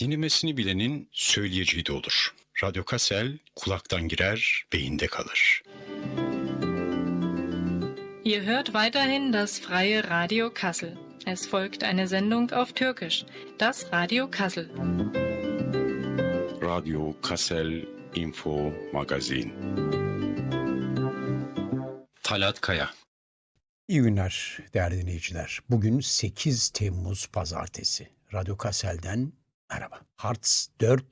Dinlemesini bilenin söyleyeceği de olur. Radyo Kassel kulaktan girer, beyinde kalır. Ihr hört weiterhin das freie Radio Kassel. Es folgt eine Sendung auf Türkisch, das Radio Kassel. Radyo Kassel Info Magazin. Talat Kaya İyi günler değerli dinleyiciler. Bugün 8 Temmuz Pazartesi. Radyo Kassel'den merhaba. Hartz 4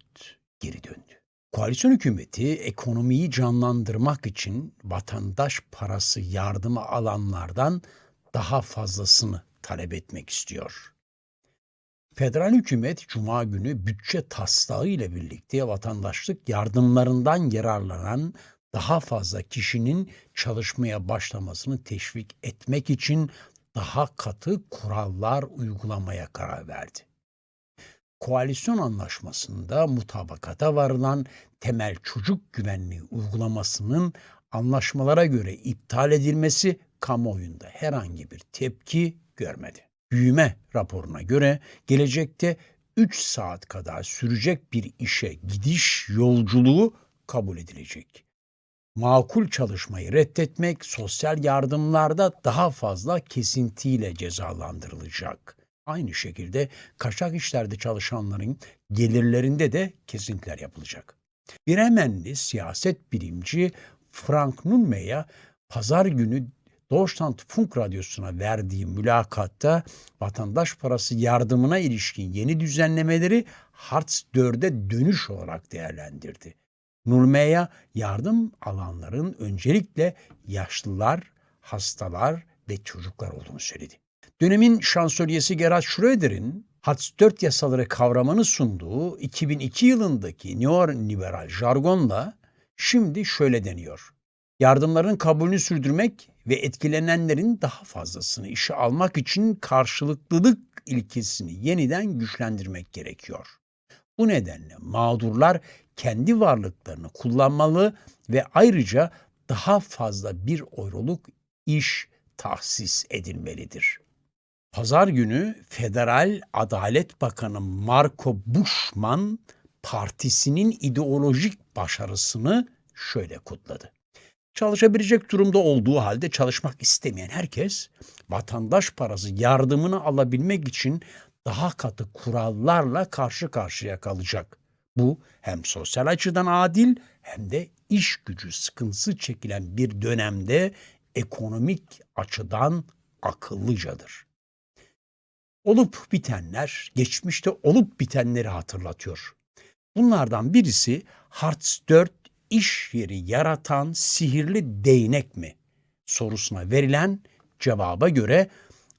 geri döndü. Koalisyon hükümeti ekonomiyi canlandırmak için vatandaş parası yardımı alanlardan daha fazlasını talep etmek istiyor. Federal hükümet Cuma günü bütçe taslağı ile birlikte vatandaşlık yardımlarından yararlanan daha fazla kişinin çalışmaya başlamasını teşvik etmek için daha katı kurallar uygulamaya karar verdi. Koalisyon anlaşmasında mutabakata varılan temel çocuk güvenliği uygulamasının anlaşmalara göre iptal edilmesi kamuoyunda herhangi bir tepki görmedi. Büyüme raporuna göre gelecekte 3 saat kadar sürecek bir işe gidiş yolculuğu kabul edilecek makul çalışmayı reddetmek sosyal yardımlarda daha fazla kesintiyle cezalandırılacak. Aynı şekilde kaçak işlerde çalışanların gelirlerinde de kesintiler yapılacak. Bremenli siyaset bilimci Frank Nunmeyer pazar günü Deutschlandfunk Radyosu'na verdiği mülakatta vatandaş parası yardımına ilişkin yeni düzenlemeleri Hartz 4'e dönüş olarak değerlendirdi. Nurme'ye yardım alanların öncelikle yaşlılar, hastalar ve çocuklar olduğunu söyledi. Dönemin şansölyesi Gerhard Schröder'in Hartz 4 yasaları kavramını sunduğu 2002 yılındaki neoliberal jargonla şimdi şöyle deniyor. Yardımların kabulünü sürdürmek ve etkilenenlerin daha fazlasını işe almak için karşılıklılık ilkesini yeniden güçlendirmek gerekiyor. Bu nedenle mağdurlar kendi varlıklarını kullanmalı ve ayrıca daha fazla bir euroluk iş tahsis edilmelidir. Pazar günü Federal Adalet Bakanı Marco Bushman partisinin ideolojik başarısını şöyle kutladı. Çalışabilecek durumda olduğu halde çalışmak istemeyen herkes vatandaş parası yardımını alabilmek için daha katı kurallarla karşı karşıya kalacak. Bu hem sosyal açıdan adil hem de iş gücü sıkıntısı çekilen bir dönemde ekonomik açıdan akıllıcadır. Olup bitenler geçmişte olup bitenleri hatırlatıyor. Bunlardan birisi Hartz 4 iş yeri yaratan sihirli değnek mi sorusuna verilen cevaba göre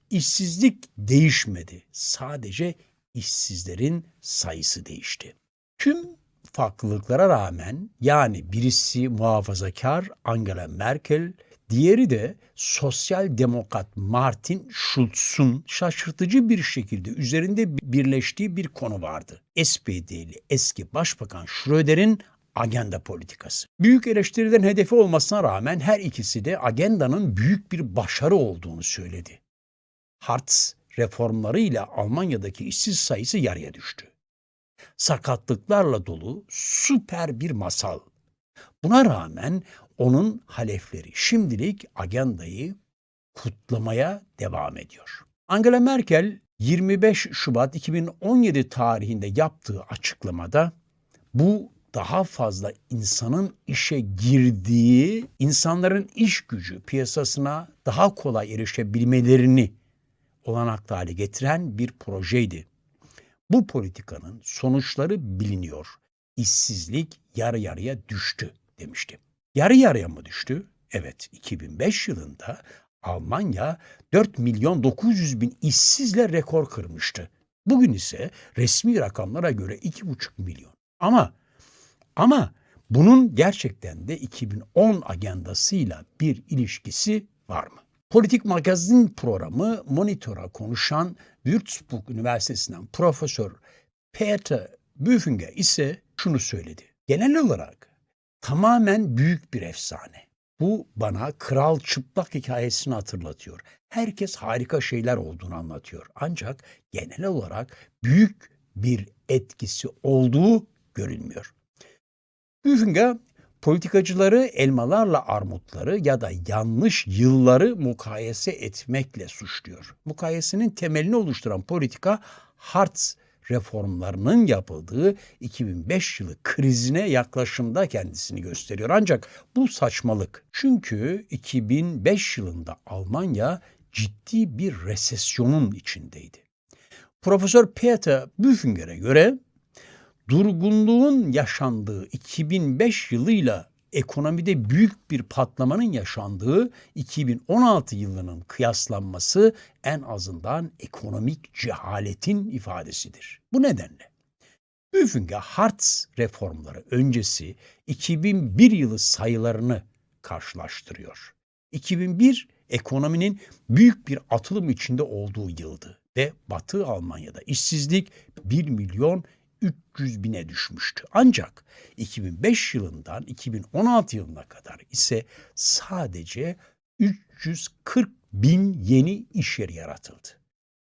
işsizlik değişmedi. Sadece işsizlerin sayısı değişti. Tüm farklılıklara rağmen yani birisi muhafazakar Angela Merkel, diğeri de sosyal demokrat Martin Schulz'un şaşırtıcı bir şekilde üzerinde birleştiği bir konu vardı. SPD'li eski başbakan Schröder'in agenda politikası. Büyük eleştirilerin hedefi olmasına rağmen her ikisi de agendanın büyük bir başarı olduğunu söyledi. Hartz reformlarıyla Almanya'daki işsiz sayısı yarıya düştü. Sakatlıklarla dolu süper bir masal. Buna rağmen onun halefleri şimdilik agendayı kutlamaya devam ediyor. Angela Merkel 25 Şubat 2017 tarihinde yaptığı açıklamada bu daha fazla insanın işe girdiği, insanların iş gücü piyasasına daha kolay erişebilmelerini olanaklı hale getiren bir projeydi. Bu politikanın sonuçları biliniyor. İşsizlik yarı yarıya düştü demişti. Yarı yarıya mı düştü? Evet 2005 yılında Almanya 4 milyon 900 bin işsizle rekor kırmıştı. Bugün ise resmi rakamlara göre 2,5 milyon. Ama ama bunun gerçekten de 2010 agendasıyla bir ilişkisi var mı? Politik magazin programı Monitor'a konuşan Würzburg Üniversitesi'nden Profesör Peter Büfinger ise şunu söyledi. Genel olarak tamamen büyük bir efsane. Bu bana Kral Çıplak hikayesini hatırlatıyor. Herkes harika şeyler olduğunu anlatıyor. Ancak genel olarak büyük bir etkisi olduğu görünmüyor. Büyüfinga politikacıları elmalarla armutları ya da yanlış yılları mukayese etmekle suçluyor. Mukayesenin temelini oluşturan politika Hartz reformlarının yapıldığı 2005 yılı krizine yaklaşımda kendisini gösteriyor. Ancak bu saçmalık. Çünkü 2005 yılında Almanya ciddi bir resesyonun içindeydi. Profesör Peter Büfinger'e göre durgunluğun yaşandığı 2005 yılıyla ekonomide büyük bir patlamanın yaşandığı 2016 yılının kıyaslanması en azından ekonomik cehaletin ifadesidir. Bu nedenle Büfinger Hartz reformları öncesi 2001 yılı sayılarını karşılaştırıyor. 2001 ekonominin büyük bir atılım içinde olduğu yıldı ve Batı Almanya'da işsizlik 1 milyon 300 bine düşmüştü. Ancak 2005 yılından 2016 yılına kadar ise sadece 340 bin yeni iş yeri yaratıldı.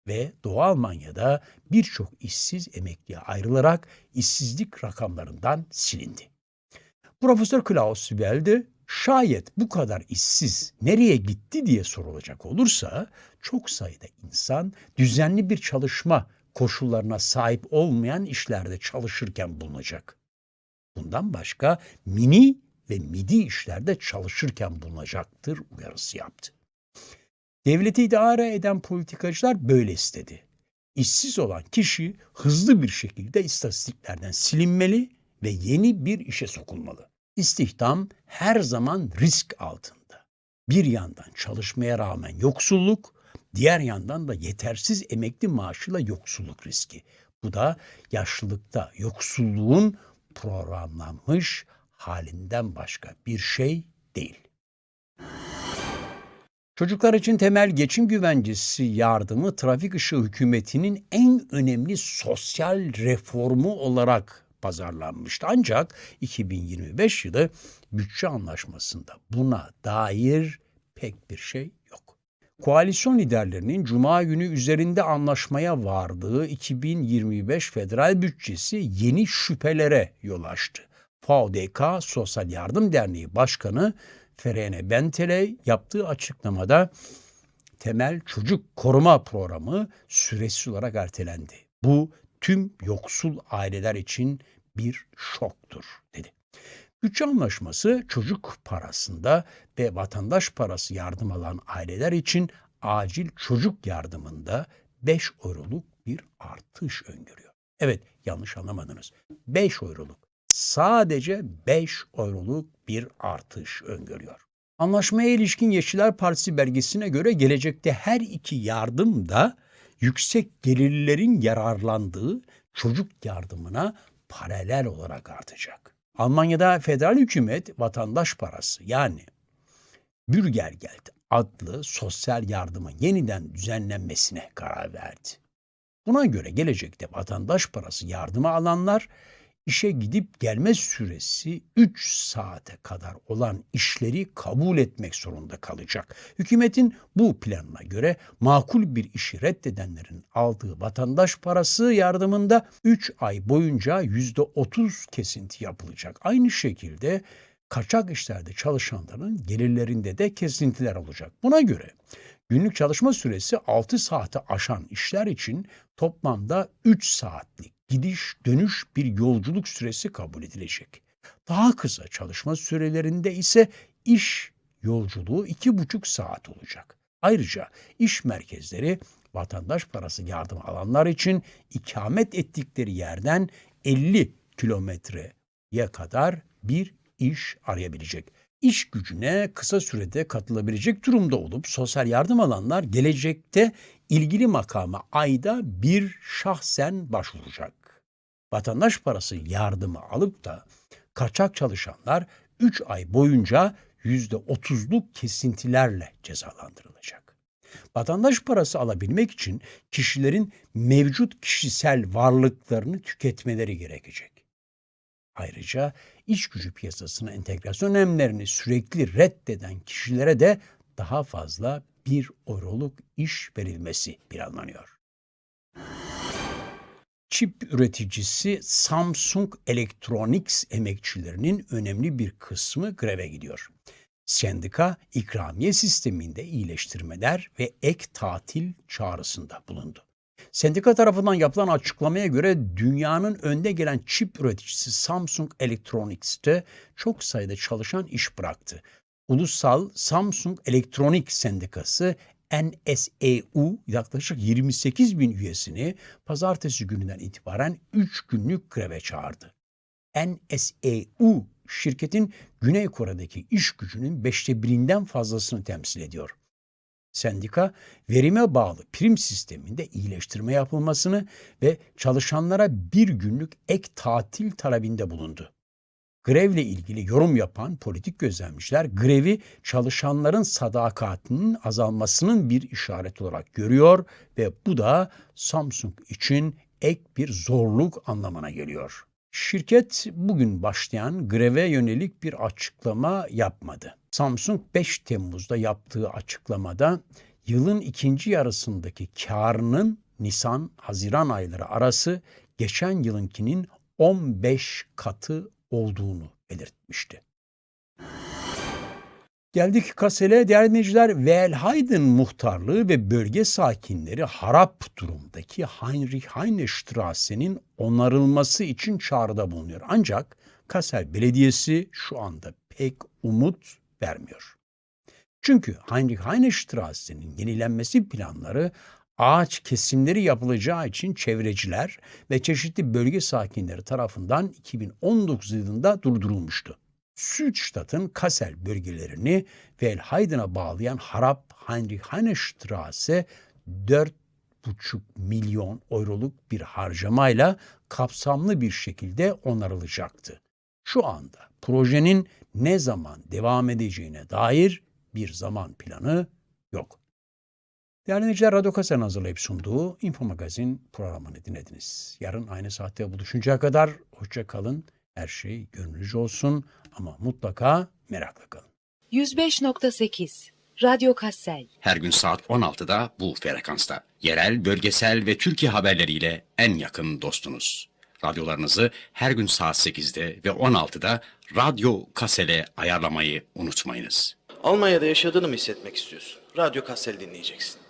Ve Doğu Almanya'da birçok işsiz emekliye ayrılarak işsizlik rakamlarından silindi. Profesör Klaus Welde şayet bu kadar işsiz nereye gitti diye sorulacak olursa çok sayıda insan düzenli bir çalışma koşullarına sahip olmayan işlerde çalışırken bulunacak. Bundan başka mini ve midi işlerde çalışırken bulunacaktır uyarısı yaptı. Devleti idare eden politikacılar böyle istedi. İşsiz olan kişi hızlı bir şekilde istatistiklerden silinmeli ve yeni bir işe sokulmalı. İstihdam her zaman risk altında. Bir yandan çalışmaya rağmen yoksulluk, diğer yandan da yetersiz emekli maaşıyla yoksulluk riski. Bu da yaşlılıkta yoksulluğun programlanmış halinden başka bir şey değil. Çocuklar için temel geçim güvencesi yardımı trafik ışığı hükümetinin en önemli sosyal reformu olarak pazarlanmıştı. Ancak 2025 yılı bütçe anlaşmasında buna dair pek bir şey. Koalisyon liderlerinin cuma günü üzerinde anlaşmaya vardığı 2025 federal bütçesi yeni şüphelere yol açtı. VDK Sosyal Yardım Derneği Başkanı Ferene Benteley yaptığı açıklamada temel çocuk koruma programı süresiz olarak ertelendi. Bu tüm yoksul aileler için bir şoktur dedi. Bütçe anlaşması çocuk parasında ve vatandaş parası yardım alan aileler için acil çocuk yardımında 5 euroluk bir artış öngörüyor. Evet yanlış anlamadınız. 5 euroluk sadece 5 euroluk bir artış öngörüyor. Anlaşmaya ilişkin Yeşiller Partisi belgesine göre gelecekte her iki yardım da yüksek gelirlerin yararlandığı çocuk yardımına paralel olarak artacak. Almanya'da federal hükümet vatandaş parası yani Bürgergeld adlı sosyal yardımın yeniden düzenlenmesine karar verdi. Buna göre gelecekte vatandaş parası yardımı alanlar işe gidip gelme süresi 3 saate kadar olan işleri kabul etmek zorunda kalacak. Hükümetin bu planına göre makul bir işi reddedenlerin aldığı vatandaş parası yardımında 3 ay boyunca %30 kesinti yapılacak. Aynı şekilde kaçak işlerde çalışanların gelirlerinde de kesintiler olacak. Buna göre günlük çalışma süresi 6 saati aşan işler için toplamda 3 saatlik gidiş dönüş bir yolculuk süresi kabul edilecek. Daha kısa çalışma sürelerinde ise iş yolculuğu iki buçuk saat olacak. Ayrıca iş merkezleri vatandaş parası yardım alanlar için ikamet ettikleri yerden 50 kilometreye kadar bir iş arayabilecek. İş gücüne kısa sürede katılabilecek durumda olup sosyal yardım alanlar gelecekte ilgili makama ayda bir şahsen başvuracak. Vatandaş parası yardımı alıp da kaçak çalışanlar 3 ay boyunca %30'luk kesintilerle cezalandırılacak. Vatandaş parası alabilmek için kişilerin mevcut kişisel varlıklarını tüketmeleri gerekecek. Ayrıca iş gücü piyasasına entegrasyon önemlerini sürekli reddeden kişilere de daha fazla bir euroluk iş verilmesi planlanıyor. Çip üreticisi Samsung Electronics emekçilerinin önemli bir kısmı greve gidiyor. Sendika ikramiye sisteminde iyileştirmeler ve ek tatil çağrısında bulundu. Sendika tarafından yapılan açıklamaya göre dünyanın önde gelen çip üreticisi Samsung Electronics'te çok sayıda çalışan iş bıraktı. Ulusal Samsung Elektronik Sendikası NSEU yaklaşık 28 bin üyesini pazartesi gününden itibaren 3 günlük greve çağırdı. NSEU şirketin Güney Kore'deki iş gücünün beşte birinden fazlasını temsil ediyor. Sendika verime bağlı prim sisteminde iyileştirme yapılmasını ve çalışanlara bir günlük ek tatil talebinde bulundu. Grevle ilgili yorum yapan politik gözlemciler grevi çalışanların sadakatinin azalmasının bir işareti olarak görüyor ve bu da Samsung için ek bir zorluk anlamına geliyor. Şirket bugün başlayan greve yönelik bir açıklama yapmadı. Samsung 5 Temmuz'da yaptığı açıklamada yılın ikinci yarısındaki karının Nisan-Haziran ayları arası geçen yılınkinin 15 katı olduğunu belirtmişti. Geldik Kasel'e değerli dinleyiciler. Velhaydın muhtarlığı ve bölge sakinleri harap durumdaki Heinrich Heine Strasse'nin onarılması için çağrıda bulunuyor. Ancak Kassel Belediyesi şu anda pek umut vermiyor. Çünkü Heinrich Heine Strasse'nin yenilenmesi planları ağaç kesimleri yapılacağı için çevreciler ve çeşitli bölge sakinleri tarafından 2019 yılında durdurulmuştu. Südstadt'ın Kassel bölgelerini Velhayden'a bağlayan harap Heinrich Heine Straße 4,5 milyon euroluk bir harcamayla kapsamlı bir şekilde onarılacaktı. Şu anda projenin ne zaman devam edeceğine dair bir zaman planı yok. Değerli dinleyiciler, Radyo Kasen hazırlayıp sunduğu Info Magazin programını dinlediniz. Yarın aynı saatte buluşuncaya kadar hoşça kalın. Her şey gönlünüzce olsun ama mutlaka merakla kalın. 105.8 Radyo Kassel Her gün saat 16'da bu frekansta. Yerel, bölgesel ve Türkiye haberleriyle en yakın dostunuz. Radyolarınızı her gün saat 8'de ve 16'da Radyo Kasel'e ayarlamayı unutmayınız. Almanya'da yaşadığını mı hissetmek istiyorsun? Radyo Kassel dinleyeceksin.